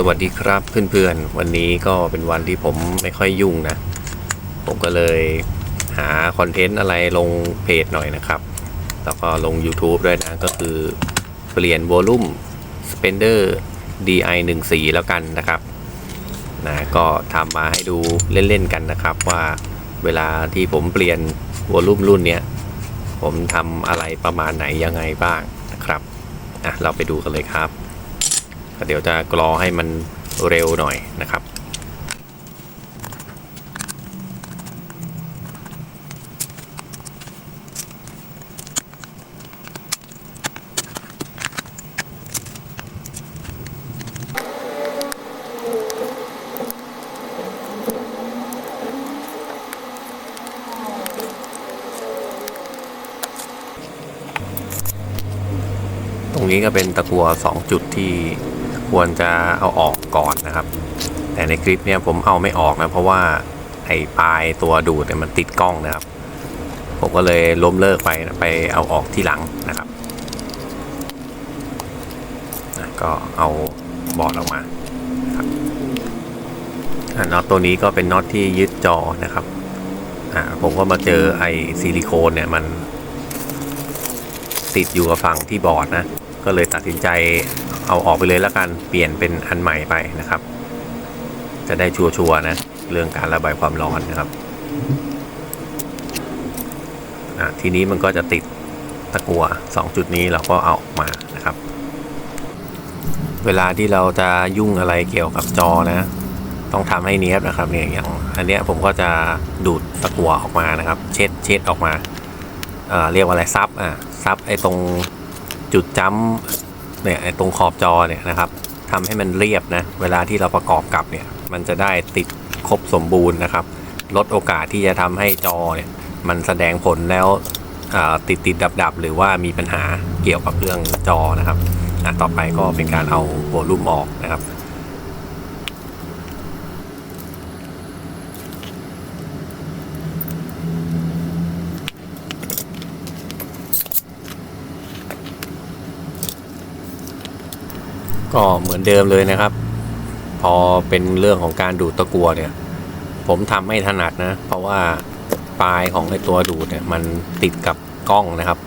สวัสดีครับเพื่อนๆ วันนี้ก็เป็นวันที่ผมไม่ค่อยยุ่งนะ ผมก็เลยหาคอนเทนต์อะไรลงเพจหน่อยนะครับ แล้วก็ลง YouTube ด้วยนะ ก็คือเปลี่ยนวอลุ่ม Spender DI 1 4แล้วกันนะครับนะก็ทำมาให้ดูเล่นๆกันนะครับว่าเวลาที่ผมเปลี่ยนวอลุ่มรุ่นเนี้ย ผมทำอะไรประมาณไหนยังไงบ้างนะครับอะเราไปดูกันเลยครับ เดี๋ยวจะกรอให้มันเร็วหน่อยนะครับ ตรงนี้ก็เป็นตะกัว 2 จุดที่ ควรจะเอาออกก่อนนะครับ แต่ในคลิปเนี้ยผมเอาไม่ออกนะเพราะว่าไอ้ปลายตัวดูดเนี่ยมันติดกล้องนะครับ ผมก็เลยล้มเลิกไปไปเอาออกที่หลังนะครับก็เอาบอร์ดออกมาครับน็อตตัวนี้ก็เป็นน็อตที่ยึดจอนะครับผมก็มาเจอไอ้ซิลิโคนเนี่ยมันติดอยู่กับฝั่งที่บอร์ดนะ ก็เลยตัดสินใจ เอาออกไปเลยแล้วกันเปลี่ยนเป็นอันใหม่ไปนะครับ จะได้ชัวร์ๆนะเรื่องการระบายความร้อนนะครับทีนี้มันก็จะติดตะกัว2จุดนี้เราก็เอาออกมานะครับ เวลาที่เราจะยุ่งอะไรเกี่ยวกับจอนะต้องทำให้เนี้ยบนะครับเนี่ยอย่างอันเนี้ยผมก็จะดูดตะกัวออกมานะครับ เช็ดเช็ดออกมาเอ่อเรียกว่าอะไรซับอะซับไอ้ตรงจุดจ้ำ เนี่ยตรงขอบจอเนี่ยนะครับทำให้มันเรียบนะ เวลาที่เราประกอบกับเนี่ย มันจะได้ติดครบสมบูรณ์นะครับ ลดโอกาสที่จะทำให้จอเนี่ยมันแสดงผลแล้วติดติดดับดับหรือว่ามีปัญหาเกี่ยวกับเรื่องจอนะครับต่อไปก็เป็นการเอาโวลูมออกนะครับ ก็เหมือนเดิมเลยนะครับ พอเป็นเรื่องของการดูดตะกัวเนี่ย ผมทำไม่ถนัดนะ เพราะว่าปลายของไอตัวดูดเนี่ยมันติดกับกล้องนะครับ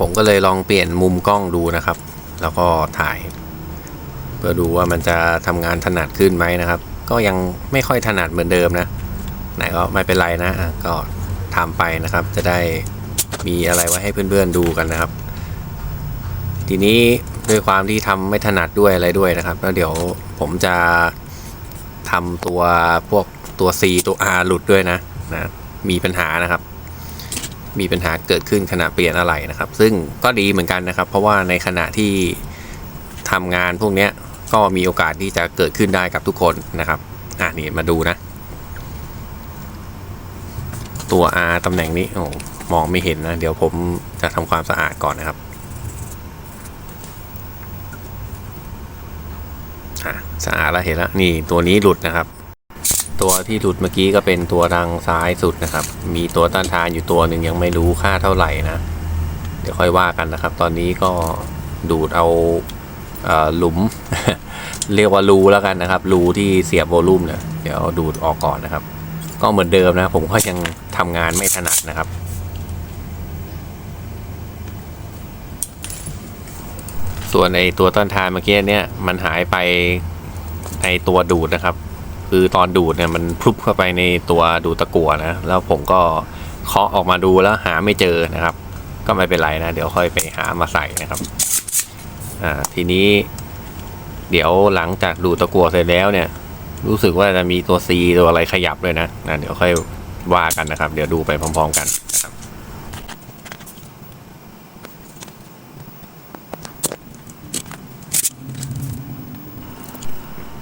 ผมก็เลยลองเปลี่ยนมุมกล้องดูนะครับ แล้วก็ถ่าย เพื่อดูว่ามันจะทำงานถนัดขึ้นไหมนะครับ ก็ยังไม่ค่อยถนัดเหมือนเดิมนะ ไหนก็ไม่เป็นไรนะ ก็ทำไปนะครับ จะได้ มีอะไรไว้ให้เพื่อนๆดูกันนะครับ ทีนี้ด้วยความที่ทำไม่ถนัดด้วยอะไรด้วยนะครับ แล้วเดี๋ยวผมจะทำตัวพวกตัว C ตัว R หลุดด้วยนะนะมีปัญหานะครับ มีปัญหาเกิดขึ้นขณะเปลี่ยนอะไรนะครับ ซึ่งก็ดีเหมือนกันนะครับ เพราะว่าในขณะที่ทำงานพวกนี้ก็มีโอกาสที่จะเกิดขึ้นได้กับทุกคนนะครับอะนี่มาดูนะ ตัว R ตำแหน่งนี้โอ้มองไม่เห็นนะ เดี๋ยวผมจะทำความสะอาดก่อนนะครับสะอาดแล้วเห็นแล้วนี่ตัวนี้หลุดนะครับ ตัวที่หลุดเมื่อกี้ก็เป็นตัวทางซ้ายสุดนะครับ มีตัวต้านทานอยู่ตัวหนึ่งยังไม่รู้ค่าเท่าไหร่นะ เดี๋ยวค่อยว่ากันนะครับ ตอนนี้ก็ดูดเอาเอหลุม เรียกว่ารูแล้วกันนะครับรูที่เสียบโวลูมเนี่ยเดี๋ยวดูดออกก่อนนะครับ ก็เหมือนเดิมนะผมก็ยังทำงานไม่ถนัดนะครับ ส่วนในตัวต้นทานเมื่อกี้เนี่ยมันหายไปในตัวดูดนะครับ คือตอนดูดเนี่ยมันพลุบเข้าไปในตัวดูตะกั่วนะแล้วผมก็เคาะออกมาดูแล้วหาไม่เจอนะครับ ก็ไม่เป็นไรนะ เดี๋ยวค่อยไปหามาใส่นะครับอ่าทีนี้ เดี๋ยวหลังจากดูตะกั่วเสร็จแล้วเนี่ย รู้สึกว่าจะมีตัว C ตัวอะไรขยับด้วยนะนะเดี๋ยวค่อยว่ากันนะครับ เดี๋ยวดูไปพร้อม ๆ กันนะครับ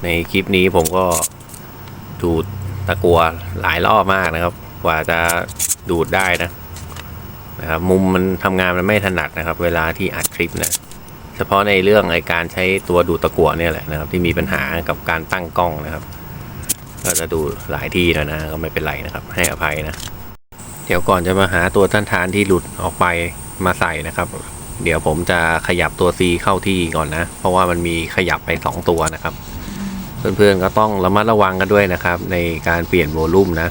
ในคลิปนี้ผมก็ดูดตะกัวหลายรอบมากนะครับ กว่าจะดูดได้นะนะครับ มุมมันทำงานมันไม่ถนัดนะครับ เวลาที่อัดคลิปนะ ฉพาะในเรื่องไอการใช้ตัวดูตะกั่วเนี่ยแหละนะครับ ที่มีปัญหากับการตั้งกล้องนะครับ ก็จะดูหลายที่แล้วนะก็ไม่เป็นไรนะครับ ให้อภัยนะ เดี๋ยวก่อนจะมาหาตัวต้านทานที่หลุดออกไปมาใส่นะครับ เดี๋ยวผมจะขยับตัว C เข้าที่ก่อนนะ เพราะว่ามันมีขยับไป 2 ตัวนะครับ เพื่อนๆก็ต้องระมัดระวังกันด้วยนะครับ ในการเปลี่ยนโวลูมนะ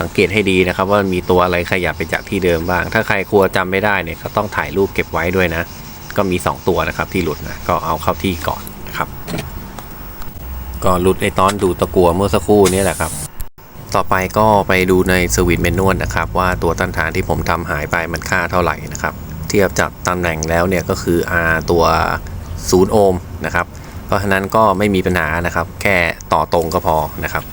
สังเกตให้ดีนะครับ ว่ามีตัวอะไรขยับไปจากที่เดิมบ้าง ถ้าใครกลัวจำไม่ได้เนี่ยก็ต้องถ่ายรูปเก็บไว้ด้วยนะ ก็มี 2 ตัวนะครับที่หลุดนะก็เอาเข้าที่ก่อนนะครับ ก็หลุดไอตอนดูตะกัวเมื่อสักครู่นี้แหละครับ ต่อไปก็ไปดูในสวิตช์เมนวลนะครับ ว่าตัวต้านทานที่ผมทำหายไปมันค่าเท่าไหร่นะครับ เทียบจากตำแหน่งแล้วเนี่ยก็คือ R ตัว 0 โอห์มนะครับ เพราะฉะนั้นก็ไม่มีปัญหานะครับ แค่ต่อตรงก็พอนะครับ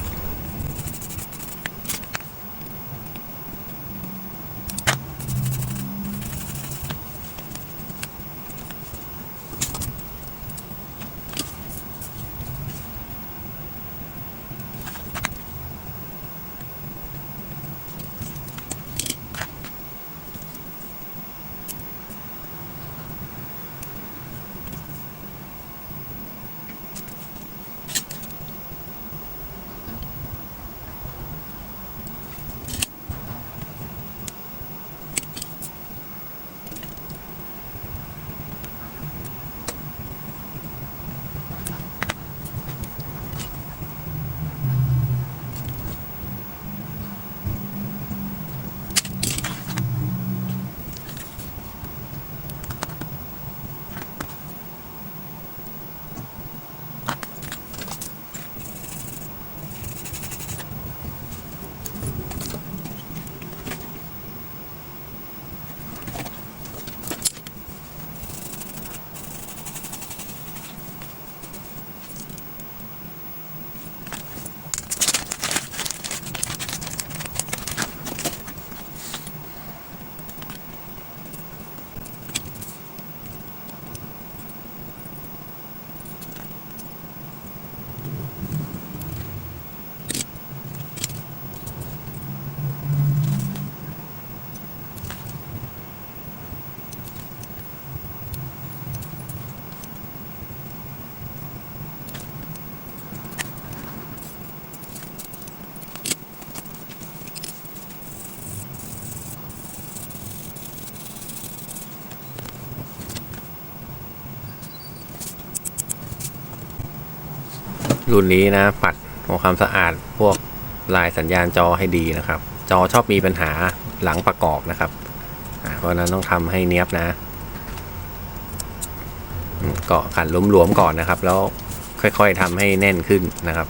รุ่นนี้นะ ปัดทำความสะอาดพวกลายสัญญาณจอให้ดีนะครับ จอชอบมีปัญหาหลังประกอบนะครับเพราะนั้นต้องทำให้เนี้ยบนะอืมก็ขันหลวมๆก่อนนะครับ แล้วค่อยๆทำให้แน่นขึ้นนะครับ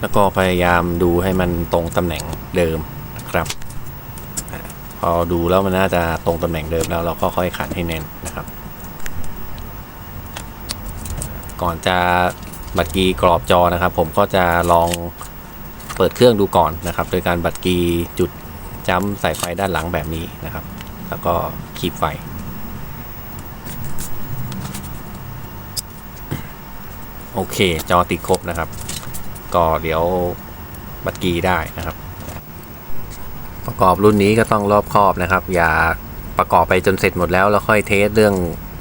แล้วก็พยายามดูให้มันตรงตำแหน่งเดิมนะครับ พอดูแล้วมันน่าจะตรงตำแหน่งเดิมแล้วเราก็ค่อยขันให้แน่นนะครับ ก่อนจะบัตรกีกรอบจอนะครับ ผมก็จะลองเปิดเครื่องดูก่อนนะครับ โดยการบัตรกีจุดจ้ำสายไฟด้านหลังแบบนี้นะครับ แล้วก็ขีดไฟ โอเค จอติดครบนะครับ ก็เดี๋ยวบัตรกีได้นะครับ ประกอบรุ่นนี้ก็ต้องรอบคอบนะครับ อย่าประกอบไปจนเสร็จหมดแล้วแล้วค่อยเทสเรื่อง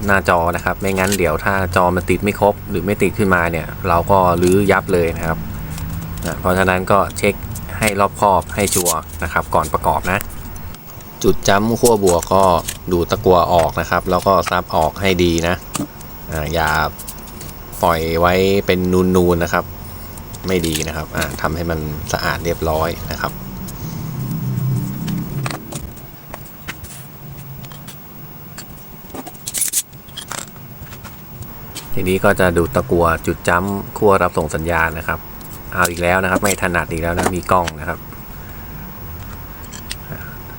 หน้าจอนะครับ ไม่งั้นเดี๋ยวถ้าจอมันติดไม่ครบ หรือไม่ติดขึ้นมาเนี่ย เราก็รื้อยับเลยนะครับนะเพราะฉะนั้นก็เช็คให้รอบคอบให้ชัวร์นะครับ ก่อนประกอบนะ จุดจ้ำขั้วบวกก็ดูตะกัวออกนะครับ แล้วก็ซับออกให้ดีนะอ่าอย่าปล่อยไว้เป็นนูนๆนะครับ ไม่ดีนะครับอ่าทำให้มันสะอาดเรียบร้อยนะครับ ทีนี้ก็จะดูตะกัวจุดจ้ำขั้วรับส่งสัญญาณนะครับ เอาอีกแล้วนะครับ ไม่ถนัดอีกแล้วนะมีกล้องนะครับ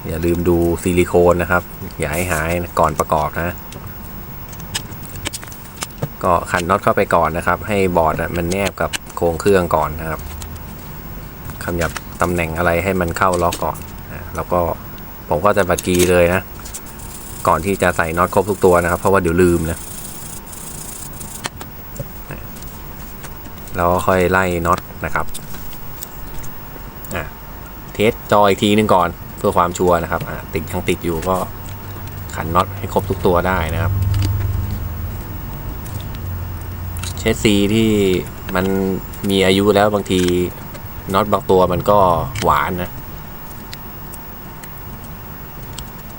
อย่าลืมดูซิลิโคนนะครับ อย่าให้หายก่อนประกอบนะ ก็ขันน็อตเข้าไปก่อนนะครับ ให้บอร์ดอะมันแนบกับโครงเครื่องก่อนนะครับขยับตำแหน่งอะไรให้มันเข้าล็อกก่อนแล้วก็ผมก็จะบัดกีเลยนะ ก่อนที่จะใส่น็อตครบทุกตัวนะครับ เพราะว่าเดี๋ยวลืมนะ เราก็ค่อยไล่น็อตนะครับอะเทสจออีกทีนึงก่อนเพื่อความชัวร์นะครับอะติดยังติดอยู่ก็ขันน็อตให้ครบทุกตัวได้นะครับเชสซีที่มันมีอายุแล้วบางทีน็อตบางตัวมันก็หวานนะ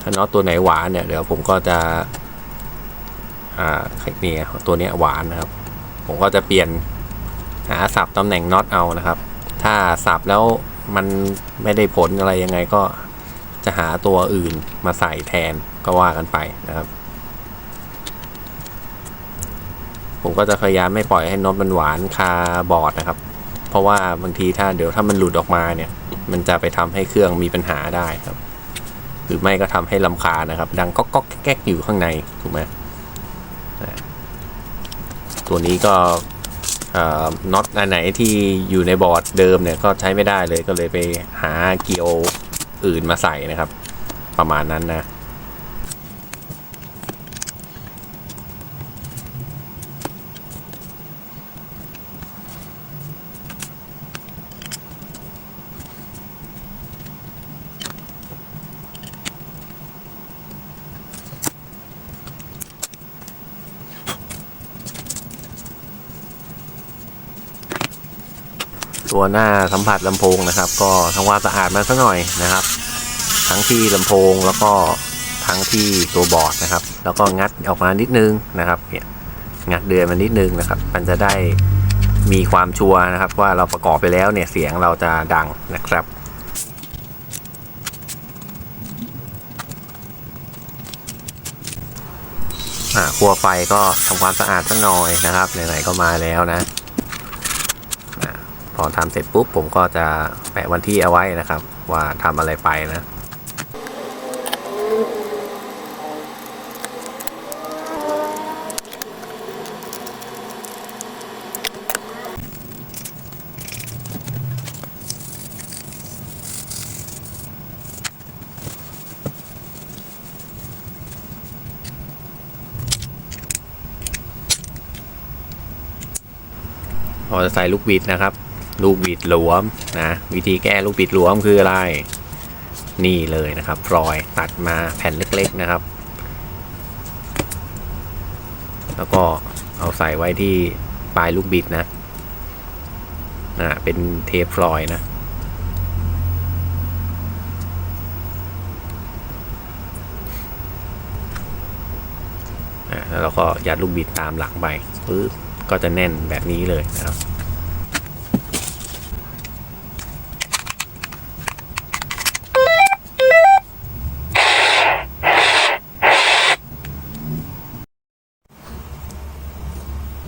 ถ้าน็อตตัวไหนหวานเนี่ยเดี๋ยวผมก็จะอ่านี่ไงตัวเนี้ยหวานนะครับ ผมก็จะเปลี่ยน หาสับตำแหน่งน็อตเอานะครับ ถ้าสับแล้วมันไม่ได้ผลอะไรยังไงก็จะหาตัวอื่นมาใส่แทนก็ว่ากันไปนะครับ ผมก็จะพยายามไม่ปล่อยให้น็อตมันหวานคาบอร์ดนะครับ เพราะว่าบางทีถ้าเดี๋ยวถ้ามันหลุดออกมาเนี่ย มันจะไปทำให้เครื่องมีปัญหาได้ครับ หรือไม่ก็ทำให้ลำคานะครับ ดังก๊อกก๊อกแก๊กอยู่ข้างในถูกไหมตัวนี้ก็ น็อตอันไหนที่อยู่ในบอร์ดเดิมเนี่ยก็ใช้ไม่ได้เลยก็เลยไปหาเกียวอื่นมาใส่นะครับ ประมาณนั้นนะ ตัวหน้าสัมผัสลำโพงนะครับ ก็ทำความสะอาดมันสักหน่อยนะครับ ทั้งที่ลำโพงแล้วก็ทั้งที่ตัวบอร์ดนะครับ แล้วก็งัดออกมานิดนึงนะครับเนี่ยงัดเดือนมันนิดนึงนะครับ มันจะได้มีความชัวร์นะครับ ว่าเราประกอบไปแล้วเนี่ยเสียงเราจะดังนะครับอ่าครัวไฟก็ทำความสะอาดสักหน่อยนะครับไหนๆก็มาแล้วนะ พอทำเสร็จปุ๊บผมก็จะแปะวันที่เอาไว้นะครับ ว่าทำอะไรไปนะพอจะใส่ลูกบิดนะครับ ลูกบิดหลวมนะวิธีแก้ลูกบิดหลวมคืออะไร นี่เลยนะครับฟลอยตัดมาแผ่นเล็กๆนะครับ แล้วก็เอาใส่ไว้ที่ปลายลูกบิดนะอ่าเป็นเทปฟลอยนะอ่าแล้วเราก็ยัดลูกบิดตามหลังไปปึ๊บก็จะแน่นแบบนี้เลยนะครับ